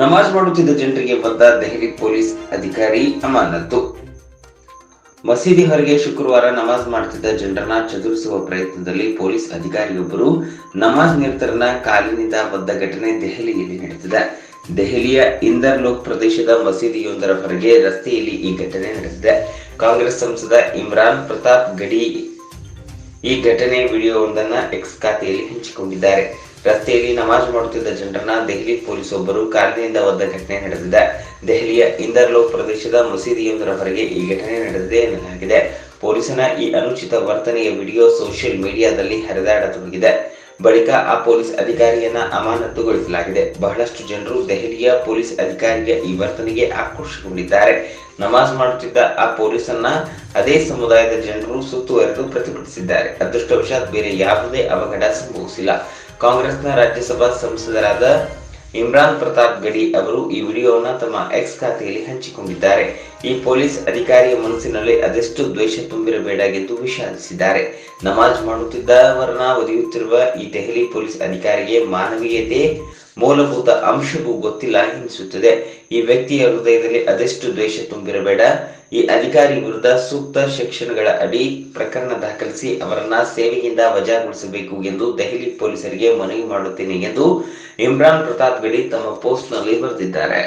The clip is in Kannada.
ನಮಾಜ್ ಮಾಡುತ್ತಿದ್ದ ಜನರಿಗೆ ಬಂದ ದೆಹಲಿ ಪೊಲೀಸ್ ಅಧಿಕಾರಿ ಅಮಾನತು ಮಸೀದಿ ಹೊರಗೆ ಶುಕ್ರವಾರ ನಮಾಜ್ ಮಾಡುತ್ತಿದ್ದ ಜನರನ್ನ ಚದುರಿಸುವ ಪ್ರಯತ್ನದಲ್ಲಿ ಪೊಲೀಸ್ ಅಧಿಕಾರಿಯೊಬ್ಬರು ನಮಾಜ್ ನಿರತರನ್ನ ಕಾಲಿನಿಂದ ಬಂದ ಘಟನೆ ದೆಹಲಿಯಲ್ಲಿ ನಡೆದಿದೆ. ದೆಹಲಿಯ ಇಂದರ್ ಲೋಕ್ ಪ್ರದೇಶದ ಮಸೀದಿಯೊಂದರ ಹೊರಗೆ ರಸ್ತೆಯಲ್ಲಿ ಈ ಘಟನೆ ನಡೆದಿದೆ. ಕಾಂಗ್ರೆಸ್ ಸಂಸದ ಇಮ್ರಾನ್ ಪ್ರತಾಪ್ ಗಡಿ ಈ ಘಟನೆ ವಿಡಿಯೋವೊಂದನ್ನ ಎಕ್ಸ್ ಖಾತೆಯಲ್ಲಿ ಹಂಚಿಕೊಂಡಿದ್ದಾರೆ. ರಸ್ತೆಯಲ್ಲಿ ನಮಾಜ್ ಮಾಡುತ್ತಿದ್ದ ಜನರನ್ನ ದೆಹಲಿ ಪೊಲೀಸ್ ಒಬ್ಬರು ಕಾರಿನಿಂದ ಒದ್ದ ಘಟನೆ ನಡೆದಿದೆ. ದೆಹಲಿಯ ಇಂದರ್ಲೋಕ್ ಪ್ರದೇಶದ ಮಸೀದಿಯೊಂದರವರೆಗೆ ಈ ಘಟನೆ ನಡೆದಿದೆ ಎನ್ನಲಾಗಿದೆ. ಪೊಲೀಸನ ಈ ಅನುಚಿತ ವರ್ತನೆಯ ವಿಡಿಯೋ ಸೋಷಿಯಲ್ ಮೀಡಿಯಾದಲ್ಲಿ ಹರಿದಾಡತೊಡಗಿದೆ. ಬಳಿಕ ಆ ಪೊಲೀಸ್ ಅಧಿಕಾರಿಯನ್ನ ಅಮಾನತುಗೊಳಿಸಲಾಗಿದೆ. ಬಹಳಷ್ಟು ಜನರು ದೆಹಲಿಯ ಪೊಲೀಸ್ ಅಧಿಕಾರಿಯ ಈ ವರ್ತನೆಗೆ ಆಕ್ರೋಶಗೊಂಡಿದ್ದಾರೆ. ನಮಾಜ್ ಮಾಡುತ್ತಿದ್ದ ಆ ಪೊಲೀಸನ್ನ ಅದೇ ಸಮುದಾಯದ ಜನರು ಸುತ್ತುವರೆದು ಪ್ರತಿಭಟಿಸಿದ್ದಾರೆ. ಅದೃಷ್ಟವಶಾತ್ ಬೇರೆ ಯಾವುದೇ ಅವಘಡ ಸಂಭವಿಸಿಲ್ಲ. ಕಾಂಗ್ರೆಸ್ನ ರಾಜ್ಯಸಭಾ ಸಂಸದರಾದ ಇಮ್ರಾನ್ ಪ್ರತಾಪ್ ಗಡಿ ಅವರು ಈ ವಿಡಿಯೋವನ್ನು ತಮ್ಮ ಎಕ್ಸ್ ಖಾತೆಯಲ್ಲಿ ಹಂಚಿಕೊಂಡಿದ್ದಾರೆ. ಈ ಪೊಲೀಸ್ ಅಧಿಕಾರಿಯ ಮನಸ್ಸಿನಲ್ಲಿ ಅದೆಷ್ಟು ದ್ವೇಷ ತುಂಬಿರಬೇಡ ಎಂದು ವಿಷಾದಿಸಿದ್ದಾರೆ. ನಮಾಜ್ ಮಾಡುತ್ತಿದ್ದವರನ್ನ ಒದೆಯುತ್ತಿರುವ ಈ ದೆಹಲಿ ಪೊಲೀಸ್ ಅಧಿಕಾರಿಗೆ ಮಾನವೀಯತೆ ಮೂಲಭೂತ ಅಂಶವೂ ಗೊತ್ತಿಲ್ಲ ಎನಿಸುತ್ತದೆ ಈ ವ್ಯಕ್ತಿಯ ಹೃದಯದಲ್ಲಿ ಅದೆಷ್ಟು ದ್ವೇಷ ತುಂಬಿರಬೇಡ. ಈ ಅಧಿಕಾರಿ ವಿರುದ್ಧ ಸೂಕ್ತ ಶಿಕ್ಷಣಗಳ ಅಡಿ ಪ್ರಕರಣ ದಾಖಲಿಸಿ ಅವರನ್ನ ಸೇವೆಯಿಂದ ವಜಾಗೊಳಿಸಬೇಕು ಎಂದು ದೆಹಲಿ ಪೊಲೀಸರಿಗೆ ಮನವಿ ಮಾಡುತ್ತೇನೆ ಎಂದು ಇಮ್ರಾನ್ ಪ್ರತಾಪ್ ಗಡಿ ತಮ್ಮ ಪೋಸ್ಟ್ನಲ್ಲಿ ಬರೆದಿದ್ದಾರೆ.